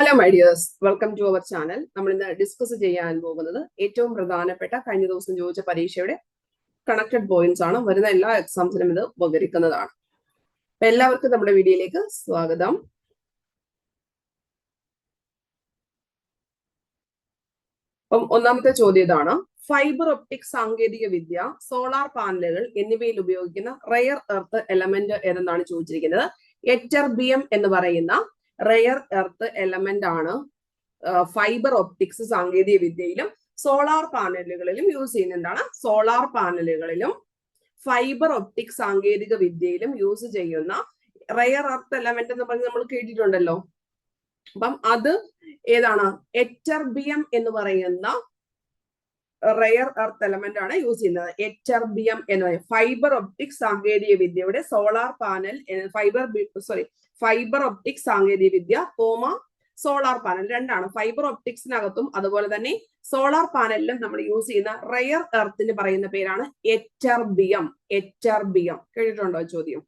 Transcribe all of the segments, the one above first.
Hello my dears welcome to our channel നമ്മൾ ഇന്ന് discuss ചെയ്യാൻ പോകുന്നത് ഏറ്റവും പ്രധാനപ്പെട്ട കഴിഞ്ഞ ദിവസം ചോദിച്ച പരീക്ഷയുടെ കണക്റ്റഡ് പോയിന്റ്സ് ആണ്. വരുന്ന എല്ലാ എക്സാംസിനും ഇത് ഉപകരിക്കുന്നതാണ്. അപ്പൊ എല്ലാവർക്കും നമ്മുടെ വീഡിയോയിലേക്ക് സ്വാഗതം. അപ്പം ഒന്നാമത്തെ ചോദ്യം ഇതാണ്. ഫൈബർ ഒപ്റ്റിക് സാങ്കേതിക വിദ്യ സോളാർ പാനലുകൾ എന്നിവയിൽ ഉപയോഗിക്കുന്ന റയർ എർത്ത് എലമെന്റ് ഏതെന്നാണ് ചോദിച്ചിരിക്കുന്നത്? എറ്റർബിയം എന്ന് പറയുന്ന റെയർ എർത്ത് എലമെന്റ് ആണ്. ഫൈബർ ഒപ്റ്റിക്സ് സാങ്കേതിക വിദ്യയിലും സോളാർ പാനലുകളിലും യൂസ് ചെയ്യുന്നതാണ് സോളാർ പാനലുകളിലും ഫൈബർ ഒപ്റ്റിക് സാങ്കേതിക വിദ്യയിലും യൂസ് ചെയ്യുന്ന റെയർ എർത്ത് എലമെന്റ് എന്ന് പറഞ്ഞ് നമ്മൾ കേട്ടിട്ടുണ്ടല്ലോ. അപ്പം അത് ഏതാണ്? എറ്റർബിയം എന്ന് പറയുന്ന റെയർ എർത്ത് എലമെന്റ് ആണ് യൂസ് ചെയ്യുന്നത്. എറ്റർബിയം എന്ന് പറയുന്നത് ഫൈബർ ഒപ്റ്റിക് സാങ്കേതിക വിദ്യയുടെ solar panel fibre sorry fibre optics സാങ്കേതിക വിദ്യ കോമ സോളാർ പാനൽ രണ്ടാണ്. ഫൈബർ ഒപ്റ്റിക്സിനകത്തും അതുപോലെ തന്നെ സോളാർ പാനലിലും നമ്മൾ യൂസ് ചെയ്യുന്ന റയർ എർത്തിന് പറയുന്ന പേരാണ് എറ്റർബിയം എറ്റർബിയം കേട്ടിട്ടുണ്ടോ ചോദ്യം?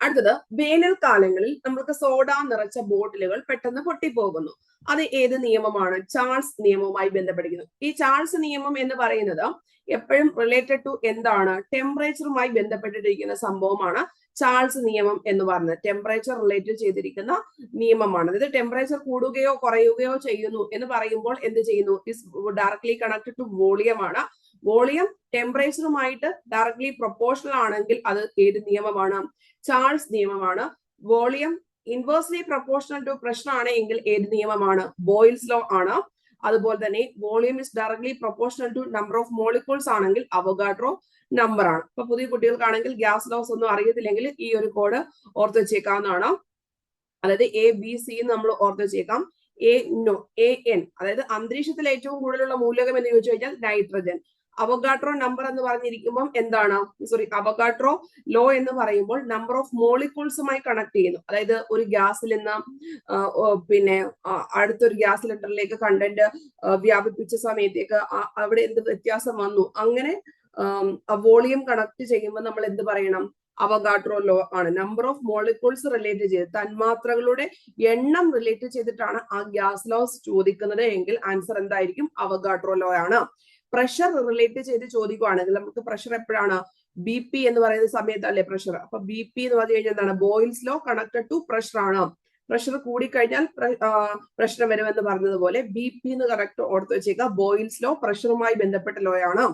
അടുത്തത് വേനൽക്കാലങ്ങളിൽ നമുക്ക് സോഡ നിറച്ച ബോട്ടിലുകൾ പെട്ടെന്ന് പൊട്ടിപ്പോകുന്നു. അത് ഏത് നിയമമാണ്? ചാൾസ് നിയമവുമായി ബന്ധപ്പെട്ടിരിക്കുന്നു. ഈ ചാൾസ് നിയമം എന്ന് പറയുന്നത് എപ്പോഴും റിലേറ്റഡ് ടു എന്താണ്? ടെമ്പറേച്ചറുമായി ബന്ധപ്പെട്ടിരിക്കുന്ന സംഭവമാണ് ചാൾസ് നിയമം എന്ന് പറഞ്ഞത്. ടെമ്പറേച്ചർ റിലേറ്റഡ് ചെയ്തിരിക്കുന്ന നിയമമാണ്. അതായത് ടെമ്പറേച്ചർ കൂടുകയോ കുറയുകയോ ചെയ്യുന്നു എന്ന് പറയുമ്പോൾ എന്ത് ചെയ്യുന്നു? Is directly connected to volume ആണ്. വോളിയം ടെമ്പറേച്ചറുമായിട്ട് ഡയറക്ട്ലി പ്രൊപ്പോർഷണൽ ആണെങ്കിൽ അത് ഏത് നിയമമാണ്? ചാൾസ് നിയമമാണ്. Volume inversely proportional to pressure ആണ് എങ്കിൽ ഏത് നിയമമാണ്? ബോയിൽസ് ലോ ആണ്. അതുപോലെ തന്നെ volume is directly proportional to number of molecules ആണെങ്കിൽ അവഗാഡ്രോ നമ്പർ ആണ്. ഇപ്പൊ പുതിയ കുട്ടികൾക്കാണെങ്കിൽ ഗ്യാസ് ലോസ് ഒന്നും അറിയത്തില്ലെങ്കിൽ ഈ ഒരു കോഡ് ഓർത്ത് വെച്ചേക്കാവുന്നതാണ്. അതായത് എ ബി സി നമ്മൾ ഓർത്ത് വെച്ചേക്കാം. എ നോ എ എൻ അതായത് അന്തരീക്ഷത്തിൽ ഏറ്റവും കൂടുതലുള്ള മൂലകം എന്ന് ചോദിച്ചു കഴിഞ്ഞാൽ നൈട്രജൻ അവഗാട്രോ നമ്പർ എന്ന് പറഞ്ഞിരിക്കുമ്പോൾ എന്താണ്? സോറി അവഗാട്രോ ലോ എന്ന് പറയുമ്പോൾ നമ്പർ ഓഫ് മോളിക്യൂൾസുമായി കണക്ട് ചെയ്യുന്നു. അതായത് ഒരു ഗ്യാസിൽ നിന്ന് പിന്നെ അടുത്തൊരു ഗ്യാസ് സിലിണ്ടറിലേക്ക് കണ്ടന്റ് വ്യാപിപ്പിച്ച സമയത്തേക്ക് അവിടെ എന്ത് വ്യത്യാസം വന്നു? അങ്ങനെ വോളിയം കണക്ട് ചെയ്യുമ്പോൾ നമ്മൾ എന്ത് പറയണം? അവഗാട്രോ ലോ ആണ്. നമ്പർ ഓഫ് മോളിക്യൂൾസ് റിലേറ്റ് ചെയ്ത് തന്മാത്രകളുടെ എണ്ണം റിലേറ്റ് ചെയ്തിട്ടാണ് ആ ഗ്യാസ് ലോസ് ചോദിക്കുന്നത്. എങ്കിൽ ആൻസർ എന്തായിരിക്കും? അവഗാട്രോ ലോ ആണ്. പ്രഷർ റിലേറ്റ് ചെയ്ത് ചോദിക്കുവാണെങ്കിൽ നമുക്ക് പ്രഷർ എപ്പോഴാണ്? ബി പി എന്ന് പറയുന്ന സമയത്ത് അല്ലെ പ്രഷർ അപ്പൊ ബി പി എന്ന് പറഞ്ഞു കഴിഞ്ഞാൽ എന്താണ്? Boyle's law connected to pressure ആണ്. പ്രഷർ കൂടിക്കഴിഞ്ഞാൽ പ്രശ്നം വരുമെന്ന് പറഞ്ഞതുപോലെ ബി പി എന്ന് കറക്റ്റ് ഓർത്ത് വെച്ചേക്കുക. ബോയിൽസ് ലോ പ്രഷറുമായി ബന്ധപ്പെട്ട ലോ ആണ്.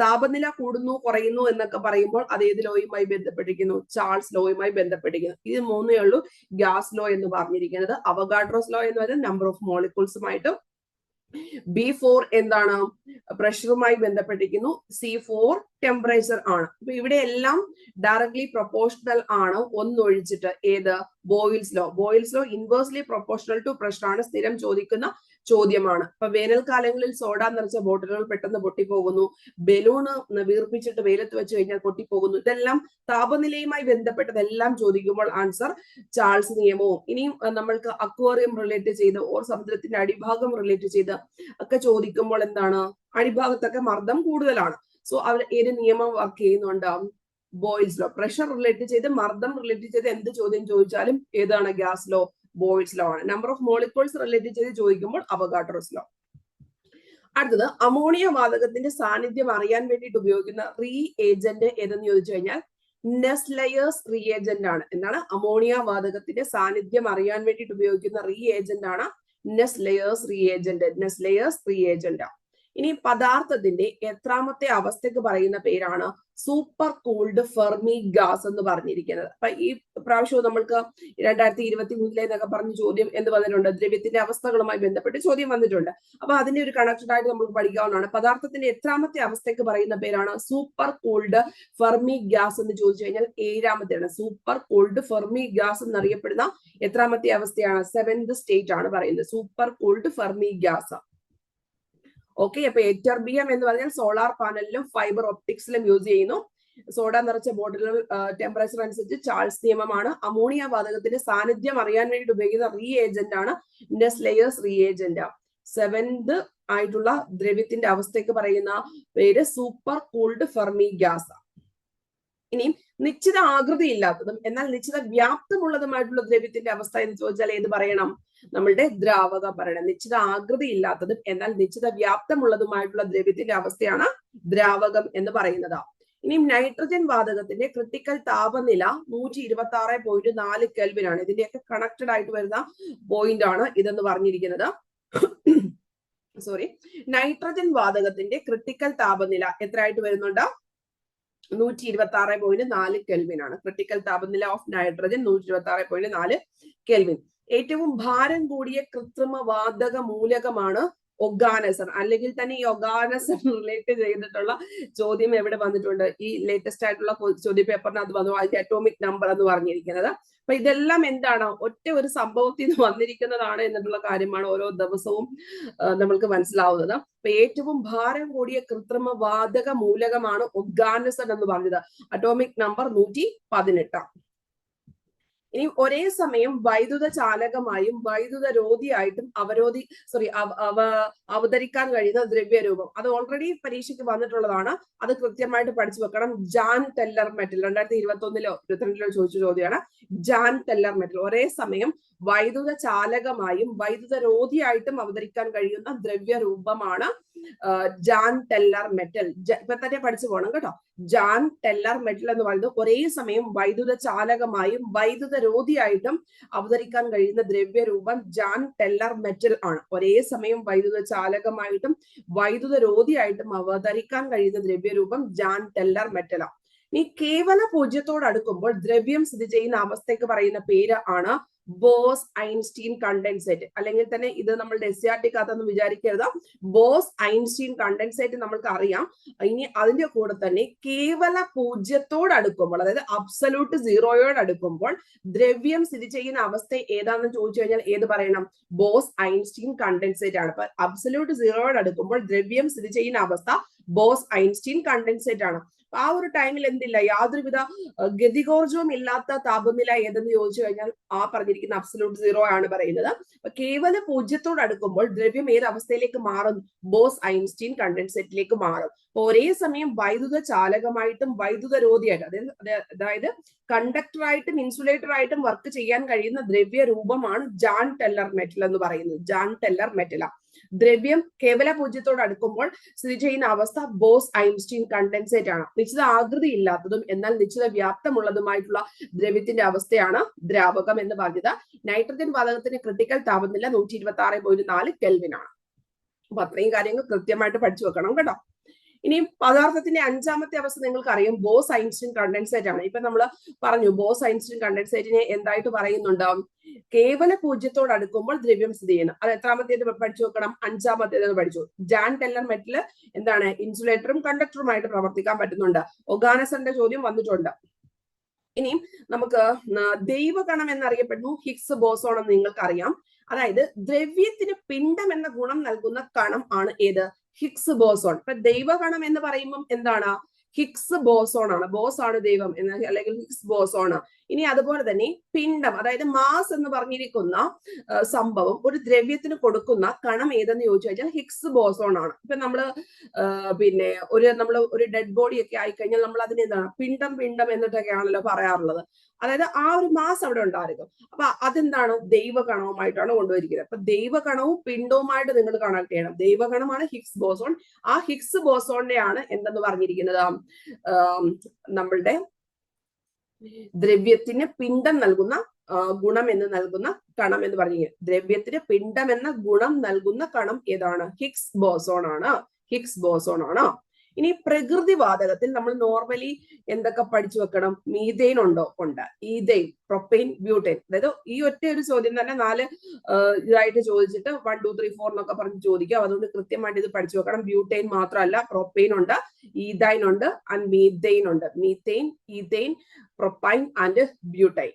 താപനില കൂടുന്നു കുറയുന്നു എന്നൊക്കെ പറയുമ്പോൾ അത് ഏത് ലോയുമായി ബന്ധപ്പെട്ടിരിക്കുന്നു? ചാൾസ് ലോയുമായി ബന്ധപ്പെട്ടിരിക്കുന്നു. ഇത് മൂന്നേ ഉള്ളൂ. ഗ്യാസ് ലോ എന്ന് പറഞ്ഞിരിക്കുന്നത്. അവഗാഡ്രോസ് ലോ എന്ന് പറയുന്നത് നമ്പർ ഓഫ് മോളിക്യൂൾസുമായിട്ടും ബി ഫോർ എന്താണ്? പ്രഷറുമായി ബന്ധപ്പെട്ടിരിക്കുന്നു. സി ഫോർ ടെമ്പറേച്ചർ ആണ്. അപ്പൊ ഇവിടെ എല്ലാം ഡയറക്ട്ലി പ്രൊപ്പോർഷണൽ ആണ്. ഒന്നൊഴിച്ചിട്ട് ഏത്? Boyle's law Boyle's law inversely proportional to pressure ആണ് സ്ഥിരം ചോദിക്കുന്ന ചോദ്യമാണ്. അപ്പൊ വേനൽക്കാലങ്ങളിൽ സോഡ നിറച്ച ബോട്ടിലുകൾ പെട്ടെന്ന് പൊട്ടിപ്പോകുന്നു. ബലൂണ് വീർപ്പിച്ചിട്ട് വെയിലത്ത് വെച്ച് കഴിഞ്ഞാൽ പൊട്ടിപ്പോകുന്നു. ഇതെല്ലാം താപനിലയുമായി ബന്ധപ്പെട്ടതെല്ലാം ചോദിക്കുമ്പോൾ ആൻസർ ചാൾസ് നിയമവും. ഇനിയും നമ്മൾക്ക് അക്വേറിയം റിലേറ്റ് ചെയ്ത് ഓർ സമുദ്രത്തിന്റെ അടിഭാഗം റിലേറ്റ് ചെയ്ത് ഒക്കെ ചോദിക്കുമ്പോൾ എന്താണ്? അടിഭാഗത്തൊക്കെ മർദ്ദം കൂടുതലാണ്. സോ അവർ ഏത് നിയമം വർക്ക് ചെയ്യുന്നുണ്ടാവും ബോയിൽസ് ലോ പ്രഷർ റിലേറ്റ് ചെയ്ത് മർദ്ദം റിലേറ്റ് ചെയ്ത് എന്ത് ചോദ്യം ചോദിച്ചാലും ഏതാണ് ഗ്യാസ് ലോ ബോയിൽസ് ലോ ആണ്. നമ്പർ ഓഫ് മോളിക്യൂൾസ് റിലേറ്റ് ചെയ്ത് ചോദിക്കുമ്പോൾ അവഗാട്രോസ് ലോ അടുത്തത് അമോണിയ വാതകത്തിന്റെ സാന്നിധ്യം അറിയാൻ വേണ്ടിയിട്ട് ഉപയോഗിക്കുന്ന റീ ഏജന്റ് ഏതെന്ന് ചോദിച്ചു കഴിഞ്ഞാൽ നെസ്ലയേഴ്സ് റീ ഏജന്റ് ആണ്. എന്താണ്? അമോണിയ വാതകത്തിന്റെ സാന്നിധ്യം അറിയാൻ വേണ്ടിയിട്ട് ഉപയോഗിക്കുന്ന റീ ഏജന്റ് ആണ് Nessler's reagent Nessler's reagent ഇനി പദാർത്ഥത്തിന്റെ എത്രാമത്തെ അവസ്ഥക്ക് പറയുന്ന പേരാണ് സൂപ്പർ കൂൾഡ് ഫെർമി ഗ്യാസ് എന്ന് പറഞ്ഞിരിക്കുന്നത്. അപ്പൊ ഈ പ്രാവശ്യവും നമ്മൾക്ക് രണ്ടായിരത്തി ഇരുപത്തി മൂന്നിലെ എന്നൊക്കെ പറഞ്ഞ ചോദ്യം എന്ന് വന്നിട്ടുണ്ട്? ദ്രവ്യത്തിന്റെ അവസ്ഥകളുമായി ബന്ധപ്പെട്ട് ചോദ്യം വന്നിട്ടുണ്ട്. അപ്പൊ അതിന്റെ ഒരു കണക്ഷൻ ആയിട്ട് നമുക്ക് പഠിക്കാവുന്നതാണ്. പദാർത്ഥത്തിന്റെ എത്രാമത്തെ അവസ്ഥക്ക് പറയുന്ന പേരാണ് സൂപ്പർ കൂൾഡ് ഫെർമി ഗ്യാസ് എന്ന് ചോദിച്ചു കഴിഞ്ഞാൽ ഏഴാമത്തെയാണ്. സൂപ്പർ കൂൾഡ് ഫെർമി ഗ്യാസ് എന്നറിയപ്പെടുന്ന എത്രാമത്തെ അവസ്ഥയാണ്? സെവൻത് സ്റ്റേറ്റ് ആണ് പറയുന്നത്. Super cooled Fermi gas okay അപ്പൊ എറ്റർബിയം എന്ന് പറഞ്ഞാൽ സോളാർ പാനലിലും ഫൈബർ ഒപ്റ്റിക്സിലും യൂസ് ചെയ്യുന്നു. സോഡ നിറച്ച ബോട്ടിലുകൾ ടെമ്പറേച്ചർ അനുസരിച്ച് ചാൾസ് നിയമമാണ്. അമോണിയ വാതകത്തിന്റെ സാന്നിധ്യം അറിയാൻ വേണ്ടി ഉപയോഗിക്കുന്ന റീ ഏജന്റ് ആണ് നെസ്ലെയേഴ്സ് റീ ഏജന്റ് സെവൻത് ആയിട്ടുള്ള ദ്രവ്യത്തിന്റെ അവസ്ഥയ്ക്ക് പറയുന്ന പേര് സൂപ്പർ കൂൾഡ് ഫെർമി ഗ്യാസ് ഇനിയും നിശ്ചിത ആകൃതി ഇല്ലാത്തതും എന്നാൽ നിശ്ചിത വ്യാപ്തമുള്ളതുമായിട്ടുള്ള ദ്രവ്യത്തിന്റെ അവസ്ഥ എന്ന് ചോദിച്ചാൽ ഏത് പറയണം? നമ്മളുടെ ദ്രാവക പറയണം നിശ്ചിത ആകൃതി ഇല്ലാത്തതും എന്നാൽ നിശ്ചിത വ്യാപ്തമുള്ളതുമായിട്ടുള്ള ദ്രവ്യത്തിന്റെ അവസ്ഥയാണ് ദ്രാവകം എന്ന് പറയുന്നത്. ഇനിയും നൈട്രജൻ വാതകത്തിന്റെ ക്രിട്ടിക്കൽ താപനില നൂറ്റി ഇരുപത്തി ആറ് പോയിന്റ് നാല് കെൽവിനാണ് ഇതിന്റെയൊക്കെ കണക്റ്റഡ് ആയിട്ട് വരുന്ന പോയിന്റ് ആണ് ഇതെന്ന് പറഞ്ഞിരിക്കുന്നത്. സോറി നൈട്രജൻ വാതകത്തിന്റെ ക്രിട്ടിക്കൽ താപനില എത്രയായിട്ട് വരുന്നുണ്ട്? നൂറ്റി ഇരുപത്തി ആറ് പോയിന്റ് നാല് കെൽവിൻ ആണ്. ക്രിട്ടിക്കൽ താപനില ഓഫ് നൈട്രജൻ നൂറ്റി ഇരുപത്തി ആറ് പോയിന്റ് നാല് കെൽവിൻ ഏറ്റവും ഭാരം കൂടിയ കൃത്രിമ വാതക മൂലകമാണ് ഒഗാനസൺ അല്ലെങ്കിൽ തന്നെ ഈ ഒഗാനസം റിലേറ്റ് ചെയ്തിട്ടുള്ള ചോദ്യം എവിടെ വന്നിട്ടുണ്ട്? ഈ ലേറ്റസ്റ്റ് ആയിട്ടുള്ള ചോദ്യ അത് വന്നു. അതിന്റെ അറ്റോമിക് നമ്പർ എന്ന് പറഞ്ഞിരിക്കുന്നത്. അപ്പൊ ഇതെല്ലാം എന്താണ്? ഒറ്റ ഒരു സംഭവത്തിൽ നിന്ന് വന്നിരിക്കുന്നതാണ് എന്നുള്ള കാര്യമാണ് ഓരോ ദിവസവും നമ്മൾക്ക് മനസ്സിലാവുന്നത്. അപ്പൊ ഏറ്റവും ഭാരം കൂടിയ കൃത്രിമ വാതക മൂലകമാണ് ഒഗാനസൺ എന്ന് പറഞ്ഞത്. അറ്റോമിക് നമ്പർ നൂറ്റി പതിനെട്ടാം ഇനി ഒരേ സമയം വൈദ്യുത ചാലകമായും വൈദ്യുത രോധിയായിട്ടും അവരോധി സോറി അവ അവതരിക്കാൻ കഴിയുന്ന ദ്രവ്യരൂപം. അത് ഓൾറെഡി പരീക്ഷയ്ക്ക് വന്നിട്ടുള്ളതാണ്. അത് കൃത്യമായിട്ട് പഠിച്ചു വെക്കണം. ജാൻ ടെല്ലർ മെറ്റൽ രണ്ടായിരത്തി ഇരുപത്തി ഒന്നിലോ ഇരുപത്തിരണ്ടിലോ ചോദിച്ച ചോദ്യമാണ്. ജാൻ ടെല്ലർ മെറ്റൽ ഒരേ സമയം വൈദ്യുത ചാലകമായും വൈദ്യുത രോധിയായിട്ടും അവതരിക്കാൻ കഴിയുന്ന ദ്രവ്യരൂപമാണ് ജാൻ ടെല്ലർ മെറ്റൽ. ഇപ്പൊ തന്നെ പഠിച്ചു പോകണം കേട്ടോ. ജാൻ ടെല്ലർ മെറ്റൽ എന്ന് പറയുന്നത് ഒരേ സമയം വൈദ്യുത ചാലകമായും വൈദ്യുത രോധിയായിട്ടും അവതരിക്കാൻ കഴിയുന്ന ദ്രവ്യരൂപം ജാൻ ടെല്ലർ മെറ്റൽ ആണ്. ഒരേ സമയം വൈദ്യുത ചാലകമായിട്ടും വൈദ്യുത രോധിയായിട്ടും അവതരിക്കാൻ കഴിയുന്ന ദ്രവ്യരൂപം ജാൻ ടെല്ലർ മെറ്റലാണ് ഇനി കേവല പൂജ്യത്തോട് അടുക്കുമ്പോൾ ദ്രവ്യം സ്ഥിതി ചെയ്യുന്ന അവസ്ഥയ്ക്ക് പറയുന്ന പേര് ആണ് ബോസ് ഐൻസ്റ്റീൻ കണ്ടൻസേറ്റ്. അല്ലെങ്കിൽ തന്നെ ഇത് നമ്മളുടെ എസ് ആർ ടിക്കകത്തൊന്നും വിചാരിക്കരുത്. ബോസ് ഐൻസ്റ്റീൻ കണ്ടൻസേറ്റ് നമ്മൾക്ക് അറിയാം. ഇനി അതിന്റെ കൂടെ തന്നെ കേവല പൂജ്യത്തോട് അടുക്കുമ്പോൾ അതായത് അബ്സലൂട്ട് സീറോയോട് അടുക്കുമ്പോൾ ദ്രവ്യം സ്ഥിതി ചെയ്യുന്ന അവസ്ഥ ഏതാണെന്ന് ചോദിച്ചു കഴിഞ്ഞാൽ ഏത് പറയണം? ബോസ് ഐൻസ്റ്റീൻ കണ്ടൻസേറ്റ് ആണ്. അപ്പൊ അബ്സലൂട്ട് സീറോയോട് അടുക്കുമ്പോൾ ദ്രവ്യം സ്ഥിതി ചെയ്യുന്ന അവസ്ഥ ബോസ് ഐൻസ്റ്റീൻ കണ്ടൻസേറ്റ് ആണ്. ആ ഒരു ടൈമിൽ എന്തില്ല? യാതൊരുവിധ ഗതികോർജവും ഇല്ലാത്ത താപനില ഏതെന്ന് ചോദിച്ചു കഴിഞ്ഞാൽ ആ പറഞ്ഞിരിക്കുന്ന അബ്സലൂട്ട് സീറോ ആണ് പറയുന്നത്. കേവല പൂജ്യത്തോട് അടുക്കുമ്പോൾ ദ്രവ്യം ഏത് അവസ്ഥയിലേക്ക് മാറും ബോസ് ഐൻസ്റ്റീൻ കണ്ടൻസെറ്റിലേക്ക് മാറും. അപ്പൊ ഒരേ സമയം വൈദ്യുത ചാലകമായിട്ടും വൈദ്യുത രോധിയായിട്ട് അതായത് അതായത് കണ്ടക്ടറായിട്ടും ഇൻസുലേറ്ററായിട്ടും വർക്ക് ചെയ്യാൻ കഴിയുന്ന ദ്രവ്യ രൂപമാണ് ജാൻ ടെല്ലർ മെറ്റൽ എന്ന് പറയുന്നത്. ജാൻ ടെല്ലർ മെറ്റല ദ്രവ്യം കേവല പൂജ്യത്തോട് അടുക്കുമ്പോൾ സ്ഥിതി ചെയ്യുന്ന അവസ്ഥ ബോസ് ഐൻസ്റ്റീൻ കണ്ടൻസേറ്റ് ആണ്. നിശ്ചിത ആകൃതി ഇല്ലാത്തതും എന്നാൽ നിശ്ചിത വ്യാപ്തമുള്ളതുമായിട്ടുള്ള ദ്രവ്യത്തിന്റെ അവസ്ഥയാണ് ദ്രാവകം എന്ന് പറഞ്ഞത്. നൈട്രജൻ വാതകത്തിന്റെ ക്രിട്ടിക്കൽ താപനില നൂറ്റി ഇരുപത്തി ആറ് പോയിന്റ് നാല് കെൽവിൻ ആണ്. അപ്പൊ അത്രയും കാര്യങ്ങൾ കൃത്യമായിട്ട് പഠിച്ചു വെക്കണം കേട്ടോ. ഇനി പദാർത്ഥത്തിന്റെ അഞ്ചാമത്തെ അവസ്ഥ നിങ്ങൾക്ക് അറിയാം. ബോസ് ഐൻസ്റ്റീൻ കണ്ടൻസേറ്റ് ആണ്. ഇപ്പൊ നമ്മൾ പറഞ്ഞു ബോസ് ഐൻസ്റ്റീൻ കണ്ടൻസേറ്റിനെ എന്തായിട്ട് പറയുന്നുണ്ട്? കേവല പൂജ്യത്തോട് അടുക്കുമ്പോൾ ദ്രവ്യം സ്ഥിതി ചെയ്യുന്നു. അത് എത്രാമത്തേത് പഠിച്ചു നോക്കണം അഞ്ചാമത്തേത് പഠിച്ചു. ജാൻ ടെല്ലർ മെറ്റിൽ എന്താണ്? ഇൻസുലേറ്ററും കണ്ടക്ടറുമായിട്ട് പ്രവർത്തിക്കാൻ പറ്റുന്നുണ്ട്. ഒഗാനസന്റെ ചോദ്യം വന്നിട്ടുണ്ട്. ഇനിയും നമുക്ക് ദൈവഗണം എന്നറിയപ്പെടുന്നു. ഹിക്സ് ബോസോൺ എന്ന് നിങ്ങൾക്ക് അറിയാം അതായത് ദ്രവ്യത്തിന് പിണ്ഡം എന്ന ഗുണം നൽകുന്ന കണം ആണ് ഏത്? ഹിഗ്സ് ബോസോൺ ഇപ്പൊ ദൈവഗണം എന്ന് പറയുമ്പം എന്താണ്? ഹിക്സ് ബോസോൺ ആണ്. ബോസ് ആണ് ദൈവം എന്ന് അല്ലെങ്കിൽ ഹിക്സ് ബോസോൺ ഇനി അതുപോലെ തന്നെ പിണ്ഡം അതായത് മാസ് എന്ന് പറഞ്ഞിരിക്കുന്ന സംഭവം ഒരു ദ്രവ്യത്തിന് കൊടുക്കുന്ന കണം ഏതെന്ന് ചോദിച്ചു കഴിഞ്ഞാൽ ഹിക്സ് ബോസോൺ ആണ്. ഇപ്പൊ നമ്മൾ പിന്നെ ഒരു നമ്മൾ ഒരു ഡെഡ് ബോഡി ഒക്കെ ആയിക്കഴിഞ്ഞാൽ നമ്മൾ അതിന് എന്താണ് പിണ്ഡം പിണ്ഡം എന്നിട്ടൊക്കെയാണല്ലോ പറയാറുള്ളത്. അതായത് ആ ഒരു മാസ് അവിടെ ഉണ്ടായിരിക്കും. അപ്പൊ അതെന്താണ്? ദൈവകണവുമായിട്ടാണ് കൊണ്ടുവരിക്കുന്നത്. അപ്പൊ ദൈവകണവും പിണ്ഡവുമായിട്ട് നിങ്ങൾ കണക്ട് ചെയ്യണം. ദൈവകണമാണ് ഹിക്സ് ബോസോൺ ആ ഹിക്സ് ബോസോണിന്റെ ആണ് എന്തെന്ന് പറഞ്ഞിരിക്കുന്നത്? നമ്മളുടെ ദ്രവ്യത്തിന് പിണ്ഡം നൽകുന്ന ഗുണം എന്ന് നൽകുന്ന കണം എന്ന് പറഞ്ഞു ദ്രവ്യത്തിന് പിണ്ഡം എന്ന ഗുണം നൽകുന്ന കണം ഏതാണ്? ഹിക്സ് ബോസോൺ ആണ്. ഹിക്സ് ബോസോൺ ആണ്. ഇനി പ്രകൃതി വാതകത്തിൽ നമ്മൾ നോർമലി എന്തൊക്കെ പഠിച്ചു വെക്കണം? മീതെയിൻ ഉണ്ടോ? ഉണ്ട്. ഈതെയിൻ പ്രൊപ്പെയിൻ ബ്യൂട്ടൈൻ അതായത് ഈ ഒറ്റ ഒരു ചോദ്യം തന്നെ നാല് ഇതായിട്ട് ചോദിച്ചിട്ട് വൺ ടു ത്രീ ഫോർ എന്നൊക്കെ പറഞ്ഞ് ചോദിക്കാം. അതുകൊണ്ട് കൃത്യമായിട്ട് ഇത് പഠിച്ചു വെക്കണം. ബ്യൂട്ടൈൻ മാത്രമല്ല പ്രൊപ്പെയിൻ ഉണ്ട് ഈതൈൻ ഉണ്ട് ആൻഡ് മീതെയിൻ ഉണ്ട്. Methane ethane propane and butane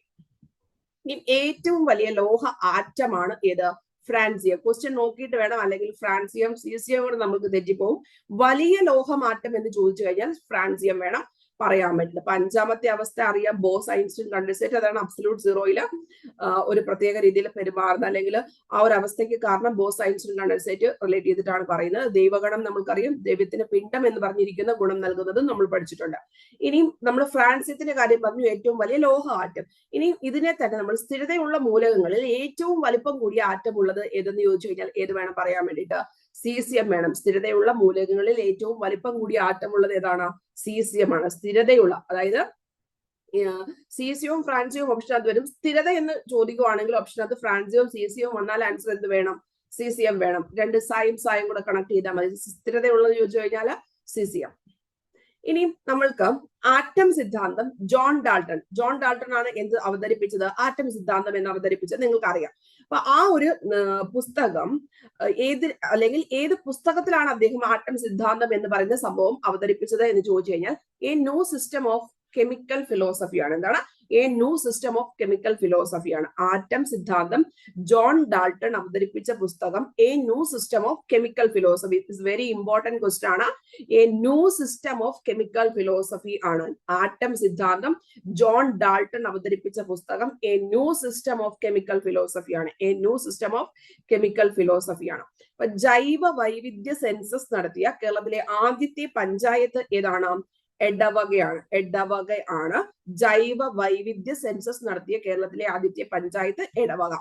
ഏറ്റവും വലിയ ലോഹ ആറ്റമാണ് ഏത്? ഫ്രാൻസിയം. ക്വസ്റ്റ്യൻ നോക്കിയിട്ട് വേണം അല്ലെങ്കിൽ ഫ്രാൻസിയം സീസിയം കൂടെ നമുക്ക് തെറ്റിപ്പോവും. വലിയ ലോഹമാറ്റം എന്ന് ചോദിച്ചു കഴിഞ്ഞാൽ ഫ്രാൻസിയം വേണം. പറയാൻ പറ്റില്ല. അപ്പൊ അഞ്ചാമത്തെ അവസ്ഥ അറിയാം. ബോസ് ഐൻസ്റ്റീൻ കണ്ടൻസേറ്റ് അതാണ് അബ്സലൂട്ട് സീറോയിൽ ഒരു പ്രത്യേക രീതിയിൽ പെരുമാറുന്നത്. അല്ലെങ്കിൽ ആ ഒരു അവസ്ഥയ്ക്ക് കാരണം ബോസ് ഐൻസ്റ്റീൻ കണ്ടൻസേറ്റ് റിലേറ്റ് ചെയ്തിട്ടാണ് പറയുന്നത്. ദൈവഗണം നമുക്കറിയാം ദൈവത്തിന് പിണ്ടം എന്ന് പറഞ്ഞിരിക്കുന്ന ഗുണം നൽകുന്നത് നമ്മൾ പഠിച്ചിട്ടുണ്ട്. ഇനിയും നമ്മൾ ഫ്രാൻസിയത്തിന്റെ കാര്യം പറഞ്ഞു. ഏറ്റവും വലിയ ലോഹ ആറ്റം ഇനി ഇതിനെ തന്നെ നമ്മൾ സ്ഥിരതയുള്ള മൂലകങ്ങളിൽ ഏറ്റവും വലിപ്പം കൂടിയ ആറ്റം ഉള്ളത് ഏതെന്ന് ചോദിച്ചു കഴിഞ്ഞാൽ ഏത് വേണം പറയാൻ വേണ്ടിയിട്ട്? സീസിയം വേണം. സ്ഥിരതയുള്ള മൂലകങ്ങളിൽ ഏറ്റവും വലിപ്പം കൂടിയ ആറ്റമുള്ളത് ഏതാണ്? സീസിയം ആണ്. സ്ഥിരതയുള്ള അതായത് സീസിയവും ഫ്രാൻസിയവും ഓപ്ഷനകത്ത് വരും. സ്ഥിരത എന്ന് ചോദിക്കുവാണെങ്കിൽ ഓപ്ഷനകത്ത് ഫ്രാൻസിയവും സീസിയവും വന്നാൽ ആൻസർ എന്ത് വേണം? സീസിയം വേണം. രണ്ട് സായും സായും കൂടെ കണക്ട് ചെയ്താൽ മതി. സ്ഥിരതയുള്ളത് ചോദിച്ചു കഴിഞ്ഞാൽ സീസിയം. ഇനി നമ്മൾക്ക് ആറ്റം സിദ്ധാന്തം ജോൺ ഡാൾട്ടൺ. ജോൺ ഡാൾട്ടൺ ആണ് എന്ത് അവതരിപ്പിച്ചത്? ആറ്റം സിദ്ധാന്തം എന്ന് അവതരിപ്പിച്ചത് നിങ്ങൾക്ക് അറിയാം അപ്പൊ ആ ഒരു പുസ്തകം ഏത് അല്ലെങ്കിൽ ഏത് പുസ്തകത്തിലാണ് അദ്ദേഹം ആറ്റം സിദ്ധാന്തം എന്ന് പറയുന്ന സംഭവം അവതരിപ്പിച്ചത് എന്ന് ചോദിച്ചു കഴിഞ്ഞാൽ a new system of chemical ഫിലോസഫിയാണ് എന്താണ്? A new system of chemical ഫിലോസഫിയാണ് atom സിദ്ധാന്തം. ജോൺ ഡാൾട്ടൺ അവതരിപ്പിച്ച പുസ്തകം a new system of chemical philosophy it's very important question ആണ്. A new system of chemical philosophy ആണ്. ആറ്റം സിദ്ധാന്തം. ജോൺ ഡാൾട്ടൺ അവതരിപ്പിച്ച പുസ്തകം a new system of chemical ഫിലോസഫിയാണ് a new system of chemical ഫിലോസഫിയാണ് അപ്പൊ ജൈവ വൈവിധ്യ സെൻസസ് നടത്തിയ കേരളത്തിലെ ആദ്യത്തെ പഞ്ചായത്ത് ഏതാണ്? എടവകയാണ്. എടവക ആണ് ജൈവ വൈവിധ്യ സെൻസസ് നടത്തിയ കേരളത്തിലെ ആദ്യത്തെ പഞ്ചായത്ത് എടവക.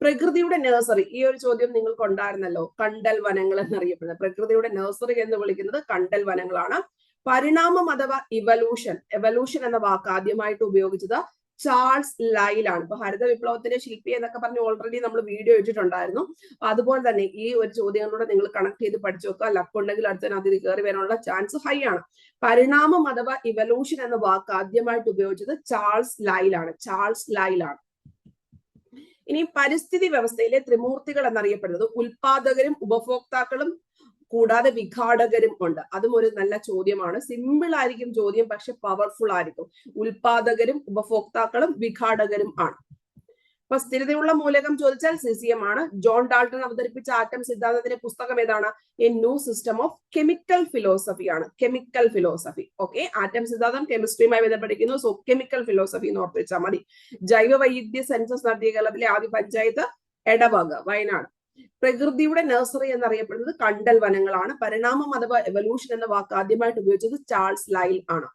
പ്രകൃതിയുടെ നഴ്സറി ഈ ഒരു ചോദ്യം നിങ്ങൾക്ക് ഉണ്ടായിരുന്നല്ലോ കണ്ടൽ വനങ്ങൾ എന്നറിയപ്പെടുന്നത് പ്രകൃതിയുടെ നഴ്സറി എന്ന് വിളിക്കുന്നത് കണ്ടൽ വനങ്ങളാണ്. പരിണാമം അഥവാ ഇവല്യൂഷൻ എവല്യൂഷൻ എന്ന വാക്ക് ആദ്യമായിട്ട് ഉപയോഗിച്ചത് ചാൾസ് ലൈലാണ്. ഇപ്പൊ ഹരിത വിപ്ലവത്തിന്റെ ശില്പി എന്നൊക്കെ പറഞ്ഞ് ഓൾറെഡി നമ്മൾ വീഡിയോ ഇട്ടിട്ടുണ്ടായിരുന്നു. അതുപോലെ തന്നെ ഈ ഒരു ചോദ്യങ്ങളിലൂടെ നിങ്ങൾ കണക്ട് ചെയ്ത് പഠിച്ചു നോക്കുക. ലക്ക് ഉണ്ടെങ്കിൽ അതിൽ കയറി വരാനുള്ള ചാൻസ് ഹൈ ആണ്. പരിണാമം അഥവാ ഇവല്യൂഷൻ എന്ന വാക്ക് ആദ്യമായിട്ട് ഉപയോഗിച്ചത് ചാൾസ് ലൈലാണ്. ചാൾസ് ലൈലാണ്. ഇനി പരിസ്ഥിതി വ്യവസ്ഥയിലെ ത്രിമൂർത്തികൾ എന്നറിയപ്പെടുന്നത് ഉൽപാദകരും ഉപഭോക്താക്കളും കൂടാതെ വിഘാടകരും ഉണ്ട്. അതും ഒരു നല്ല ചോദ്യമാണ്. സിമ്പിൾ ആയിരിക്കും ചോദ്യം പക്ഷെ പവർഫുൾ ആയിരിക്കും. ഉൽപാദകരും ഉപഭോക്താക്കളും വിഘാടകരും ആണ്. അപ്പൊ സ്ഥിരതയുള്ള മൂലകം ചോദിച്ചാൽ സിസിഎം ആണ്. ജോൺ ഡാൾട്ടൺ അവതരിപ്പിച്ച ആറ്റം സിദ്ധാന്തത്തിന്റെ പുസ്തകം ഏതാണ്? A new system of chemical philosophy ആണ്. കെമിക്കൽ ഫിലോസഫി ഓക്കെ ആറ്റം സിദ്ധാന്തം കെമിസ്ട്രിയുമായി ബന്ധപ്പെട്ടിരിക്കുന്നു. സോ കെമിക്കൽ ഫിലോസഫി എന്ന് ഓർത്തുവെച്ചാൽ മതി. ജൈവ വൈവിധ്യ സെൻസസ് നടത്തിയ കേരളത്തിലെ ആദ്യ പഞ്ചായത്ത് എടവക വയനാട്. പ്രകൃതിയുടെ നഴ്സറി എന്നറിയപ്പെടുന്നത് കണ്ടൽ വനങ്ങളാണ്. പരിണാമം അഥവാ എവല്യൂഷൻ എന്ന വാക്ക് ആദ്യമായിട്ട് ഉപയോഗിച്ചത് ചാൾസ് ലൈൽ ആണ്.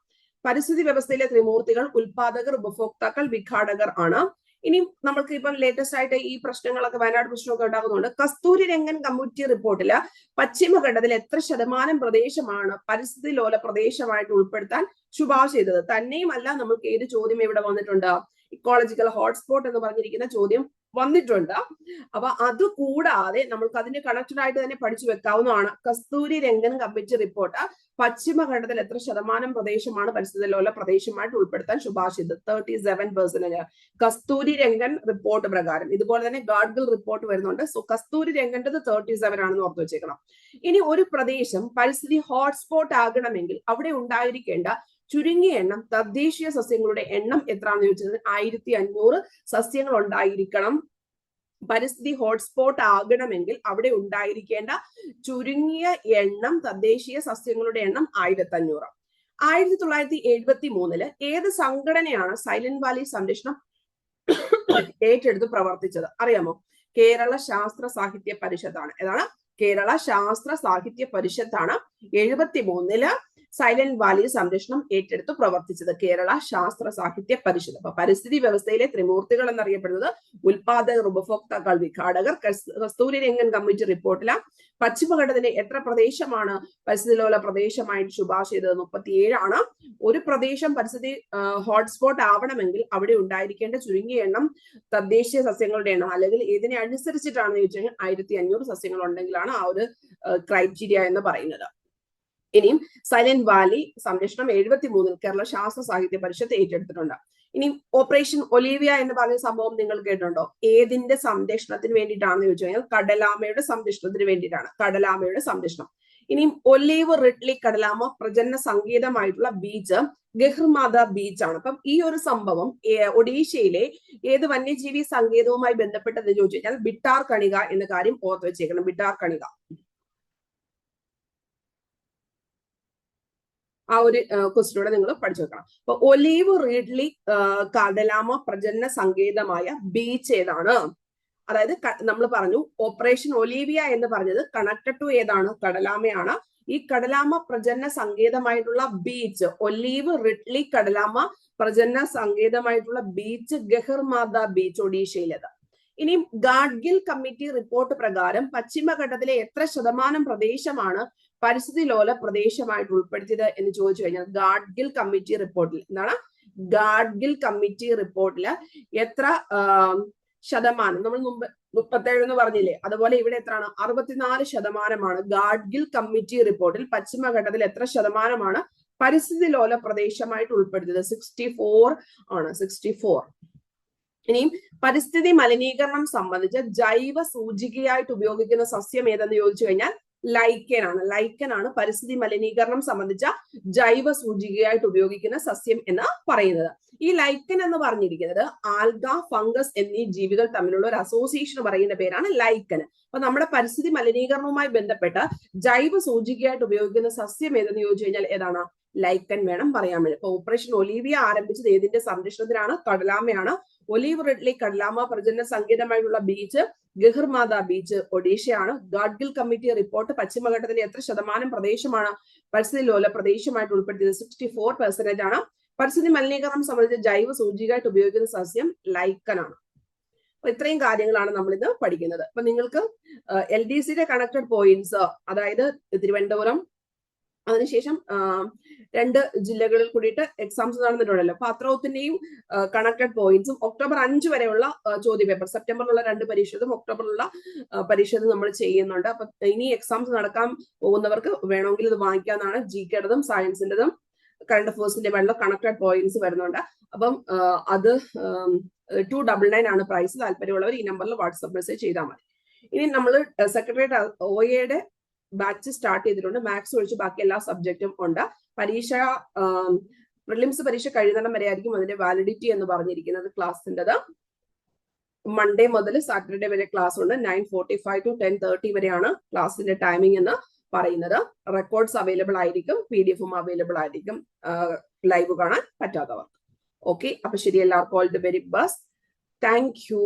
പരിസ്ഥിതി വ്യവസ്ഥയിലെ ത്രിമൂർത്തികൾ ഉൽപാദകർ ഉപഭോക്താക്കൾ വിഘാടകർ ആണ്. ഇനി നമ്മൾക്ക് ഇപ്പം ലേറ്റസ്റ്റ് ആയിട്ട് ഈ പ്രശ്നങ്ങളൊക്കെ വയനാട് പ്രശ്നമൊക്കെ ഉണ്ടാകുന്നുണ്ട്. കസ്തൂരി രംഗൻ കമ്മിറ്റി റിപ്പോർട്ടിൽ പശ്ചിമഘട്ടത്തിൽ എത്ര ശതമാനം പ്രദേശമാണ് പരിസ്ഥിതി ലോല പ്രദേശമായിട്ട് ഉൾപ്പെടുത്താൻ ശുപാർശ ചെയ്തത്? തന്നെയുമല്ല നമുക്ക് ഏത് ചോദ്യം ഇവിടെ വന്നിട്ടുണ്ട്? ഇക്കോളജിക്കൽ ഹോട്ട്സ്പോട്ട് എന്ന് പറഞ്ഞിരിക്കുന്ന ചോദ്യം വന്നിട്ടുണ്ട്. അപ്പൊ അത് കൂടാതെ നമ്മൾക്ക് അതിന് കണക്റ്റഡ് ആയിട്ട് തന്നെ പഠിച്ചു വെക്കാവുന്നതാണ്. കസ്തൂരി രംഗൻ കമ്മിറ്റി റിപ്പോർട്ട് പശ്ചിമഘട്ടത്തിൽ എത്ര ശതമാനം പ്രദേശമാണ് പരിസ്ഥിതി ലോല പ്രദേശമായിട്ട് ഉൾപ്പെടുത്താൻ ശുപാർശ ചെയ്തത് thirty seven percentage Kasturi Rangan report പ്രകാരം. ഇതുപോലെ തന്നെ ഗാഡ്ഗിൽ റിപ്പോർട്ട് വരുന്നുണ്ട്. സോ കസ്തൂരി രംഗന്റെത് തേർട്ടി സെവൻ ആണെന്ന് ഓർത്ത് വെച്ചേക്കണം. ഇനി ഒരു പ്രദേശം പരിസ്ഥിതി ഹോട്ട്സ്പോട്ട് ആകണമെങ്കിൽ അവിടെ ഉണ്ടായിരിക്കേണ്ട ചുരുങ്ങിയ എണ്ണം തദ്ദേശീയ സസ്യങ്ങളുടെ എണ്ണം എത്രയാണെന്ന് ചോദിച്ചത് ആയിരത്തി അഞ്ഞൂറ് സസ്യങ്ങൾ ഉണ്ടായിരിക്കണം. പരിസ്ഥിതി ഹോട്ട്സ്പോട്ട് ആകണമെങ്കിൽ അവിടെ ഉണ്ടായിരിക്കേണ്ട ചുരുങ്ങിയ എണ്ണം തദ്ദേശീയ സസ്യങ്ങളുടെ എണ്ണം ആയിരത്തി അഞ്ഞൂറ് ആയിരത്തി തൊള്ളായിരത്തി എഴുപത്തി മൂന്നിൽ ഏത് സംഘടനയാണ് സൈലന്റ് വാലി സംരക്ഷണം ഏറ്റെടുത്ത് പ്രവർത്തിച്ചത്? അറിയാമോ? കേരള ശാസ്ത്ര സാഹിത്യ പരിഷത്താണ്. ഏതാണ്? കേരള ശാസ്ത്ര സാഹിത്യ പരിഷത്താണ്. എഴുപത്തി മൂന്നിൽ സൈലന്റ് വാലി സംരക്ഷണം ഏറ്റെടുത്ത് പ്രവർത്തിച്ചത് കേരള ശാസ്ത്ര സാഹിത്യ പരിഷത്ത്. അപ്പൊ പരിസ്ഥിതി വ്യവസ്ഥയിലെ ത്രിമൂർത്തികൾ എന്നറിയപ്പെടുന്നത് ഉൽപാദകർ ഉപഭോക്താക്കൾ വിഘാടകർ കസ്തൂരി രംഗൻ കമ്മിറ്റി റിപ്പോർട്ടില. പശ്ചിമഘട്ടത്തിന്റെ എത്ര പ്രദേശമാണ് പരിസ്ഥിതി ലോല പ്രദേശമായിട്ട് ശുപാർശ ചെയ്തത്? മുപ്പത്തിയേഴാണ്. ഒരു പ്രദേശം പരിസ്ഥിതി ഹോട്ട്സ്പോട്ട് ആവണമെങ്കിൽ അവിടെ ഉണ്ടായിരിക്കേണ്ട ചുരുങ്ങിയ എണ്ണം തദ്ദേശീയ സസ്യങ്ങളുടെ എണ്ണം അല്ലെങ്കിൽ ഇതിനെ അനുസരിച്ചിട്ടാണെന്ന് ചോദിച്ചാൽ ആയിരത്തി അഞ്ഞൂറ് സസ്യങ്ങൾ ഉണ്ടെങ്കിലാണ് ആ ഒരു ക്രൈറ്റീരിയ എന്ന് പറയുന്നത്. ഇനിയും സൈലന്റ് വാലി സംരക്ഷണം എഴുപത്തി മൂന്നിൽ കേരള ശാസ്ത്ര സാഹിത്യ പരിഷത്ത് ഏറ്റെടുത്തിട്ടുണ്ട്. ഇനി ഓപ്പറേഷൻ ഒലീവിയ എന്ന് പറഞ്ഞ സംഭവം നിങ്ങൾ കേട്ടിട്ടുണ്ടോ? ഏതിന്റെ സംരക്ഷണത്തിന് വേണ്ടിയിട്ടാണെന്ന് ചോദിച്ചു കഴിഞ്ഞാൽ കടലാമയുടെ സംരക്ഷണത്തിന് വേണ്ടിയിട്ടാണ്. കടലാമയുടെ സംരക്ഷണം. ഇനിയും ഒലീവ് റിഡ്ലി കടലാമ പ്രജനന സംഗീതമായിട്ടുള്ള ബീച്ച് ഗഹ്ർമാത ബീച്ച് ആണ് അപ്പം ഈ ഒരു സംഭവം ഒഡീഷയിലെ ഏത് വന്യജീവി സംഗീതവുമായി ബന്ധപ്പെട്ടതെന്ന് ചോദിച്ചു കഴിഞ്ഞാൽ ബിട്ടാർ കണിക എന്ന കാര്യം ഓർത്ത് വെച്ചേക്കണം. ബിട്ടാർ കണിക ആ ഒരു ക്വസ്റ്റിലൂടെ നിങ്ങൾ പഠിച്ചു വെക്കണം. അപ്പൊ ഒലീവ് റീഡ്ലി കടലാമ പ്രജനന സങ്കേതമായ ബീച്ച് ഏതാണ്? അതായത് നമ്മൾ പറഞ്ഞു ഓപ്പറേഷൻ ഒലീവിയ എന്ന് പറഞ്ഞത് കണക്റ്റഡ് ടു ഏതാണ്? കടലാമയാണ്. ഈ കടലാമ പ്രജനന സങ്കേതമായിട്ടുള്ള ബീച്ച് ഒലീവ് റിഡ്ലി കടലാമ പ്രജനന സങ്കേതമായിട്ടുള്ള ബീച്ച് ഗഹർമാത ബീച്ച് ഒഡീഷയിലേത് ഇനി ഗാഡ്ഗിൽ കമ്മിറ്റി റിപ്പോർട്ട് പ്രകാരം പശ്ചിമഘട്ടത്തിലെ എത്ര ശതമാനം പ്രദേശമാണ് പരിസ്ഥിതി ലോല പ്രദേശമായിട്ട് ഉൾപ്പെടുത്തിയത് എന്ന് ചോദിച്ചു കഴിഞ്ഞാൽ ഗാഡ്ഗിൽ കമ്മിറ്റി റിപ്പോർട്ടിൽ എന്താണ്? ഗാഡ്ഗിൽ കമ്മിറ്റി റിപ്പോർട്ടിൽ എത്ര ശതമാനം നമ്മൾ മുമ്പ് മുപ്പത്തേഴ് എന്ന് പറഞ്ഞില്ലേ അതുപോലെ ഇവിടെ എത്രയാണ്? അറുപത്തിനാല് ശതമാനമാണ് ഗാഡ്ഗിൽ കമ്മിറ്റി റിപ്പോർട്ടിൽ പശ്ചിമഘട്ടത്തിൽ എത്ര ശതമാനമാണ് പരിസ്ഥിതി ലോല പ്രദേശമായിട്ട് ഉൾപ്പെടുത്തിയത്? സിക്സ്റ്റി ഫോർ ആണ് സിക്സ്റ്റി ഫോർ ഇനിയും പരിസ്ഥിതി മലിനീകരണം സംബന്ധിച്ച് ജൈവ സൂചികയായിട്ട് ഉപയോഗിക്കുന്ന സസ്യം ഏതെന്ന് ചോദിച്ചു കഴിഞ്ഞാൽ ലൈക്കനാണ്. ലൈക്കൻ ആണ് പരിസ്ഥിതി മലിനീകരണം സംബന്ധിച്ച ജൈവ സൂചികയായിട്ട് ഉപയോഗിക്കുന്ന സസ്യം എന്ന് പറയുന്നത്. ഈ ലൈക്കൻ എന്ന് പറഞ്ഞിരിക്കുന്നത് ആൽഗ ഫംഗസ് എന്നീ ജീവികൾ തമ്മിലുള്ള ഒരു അസോസിയേഷൻ പറയുന്ന പേരാണ് ലൈക്കൻ. അപ്പൊ നമ്മുടെ പരിസ്ഥിതി മലിനീകരണവുമായി ബന്ധപ്പെട്ട് ജൈവ സൂചികയായിട്ട് ഉപയോഗിക്കുന്ന സസ്യം ഏതെന്ന് ചോദിച്ചു കഴിഞ്ഞാൽ ഏതാണ്? ലൈക്കൻ വേണം പറയാൻ വേണ്ടി. അപ്പൊ ഓപ്പറേഷൻ ഒലീവിയ ആരംഭിച്ചത് ഏതിന്റെ സംരക്ഷണത്തിനാണ് കടലാമയാണ്. ഒലീവ് റിഡ്ലി കടലാമ പ്രജനന സങ്കേതമായിട്ടുള്ള ബീച്ച് ഗഹിർമാത ബീച്ച് ഒഡീഷയാണ്. ഗാഡ്ഗിൽ കമ്മിറ്റി റിപ്പോർട്ട് പശ്ചിമഘട്ടത്തിന്റെ എത്ര ശതമാനം പ്രദേശമാണ്? പരിസ്ഥിതി ലോല പ്രദേശമായിട്ട് ഉൾപ്പെടുത്തിയത് സിക്സ്റ്റി ഫോർ പെർസെന്റേജ് ആണ്. പരിസ്ഥിതി മലിനീകരണം സംബന്ധിച്ച് ജൈവ സൂചികയായിട്ട് ഉപയോഗിക്കുന്ന സസ്യം ലൈക്കനാണ്. അപ്പൊ ഇത്രയും കാര്യങ്ങളാണ് നമ്മൾ ഇന്ന് പഠിക്കുന്നത്. അപ്പൊ നിങ്ങൾക്ക് എൽ ഡി സിയുടെ കണക്റ്റഡ് പോയിന്റ്സ് അതായത് തിരുവനന്തപുരം അതിനുശേഷം രണ്ട് ജില്ലകളിൽ കൂടിയിട്ട് എക്സാംസ് നടന്നിട്ടുണ്ടല്ലോ. അപ്പൊ അത്രത്തിന്റെയും കണക്റ്റഡ് പോയിന്റ്സും ഒക്ടോബർ അഞ്ച് വരെയുള്ള ചോദ്യ പേപ്പർ സെപ്റ്റംബറിലുള്ള രണ്ട് പരീക്ഷതും ഒക്ടോബറിലുള്ള പരീക്ഷതും നമ്മൾ ചെയ്യുന്നുണ്ട്. അപ്പൊ ഇനി എക്സാംസ് നടക്കാൻ പോകുന്നവർക്ക് വേണമെങ്കിൽ ഇത് വാങ്ങിക്കാന്നാണ് ജി കെടതും സയൻസിന്റെതും കറണ്ട് അഫേഴ്സിന്റെ വെള്ളം കണക്റ്റഡ് പോയിന്റ്സ് വരുന്നുണ്ട്. അപ്പം അത് ടു ഡബിൾ നയൻ ആണ് പ്രൈസ് താല്പര്യമുള്ളവർ ഈ നമ്പറിൽ വാട്സ്ആപ്പ് മെസ്സേജ് ചെയ്താൽ മതി. ഇനി നമ്മൾ സെക്രട്ടേറിയറ്റ് ഒ എയുടെ ബാച്ച് സ്റ്റാർട്ട് ചെയ്തിട്ടുണ്ട്. മാത്സ് ഒഴിച്ച് ബാക്കി എല്ലാ സബ്ജക്റ്റും ഉണ്ട്. പരീക്ഷ പ്രിലിംസ് പരീക്ഷ കഴിയുന്നിടം വരെ ആയിരിക്കും അതിന്റെ വാലിഡിറ്റി എന്ന് പറഞ്ഞിരിക്കുന്നത് ക്ലാസ്സിന്റെത്. മൺഡേ മുതൽ സാറ്റർഡേ വരെ ക്ലാസ് ഉണ്ട്. Nine forty five to ten thirty വരെയാണ് ക്ലാസ്സിന്റെ ടൈമിംഗ് എന്ന് പറയുന്നത്. റെക്കോർഡ്സ് അവൈലബിൾ ആയിരിക്കും. പി ഡി എഫും അവൈലബിൾ ആയിരിക്കും. ലൈവ് കാണാൻ പറ്റാത്തവർക്ക്. ഓക്കെ അപ്പൊ ശരി എല്ലാവർക്കും all the very best thank you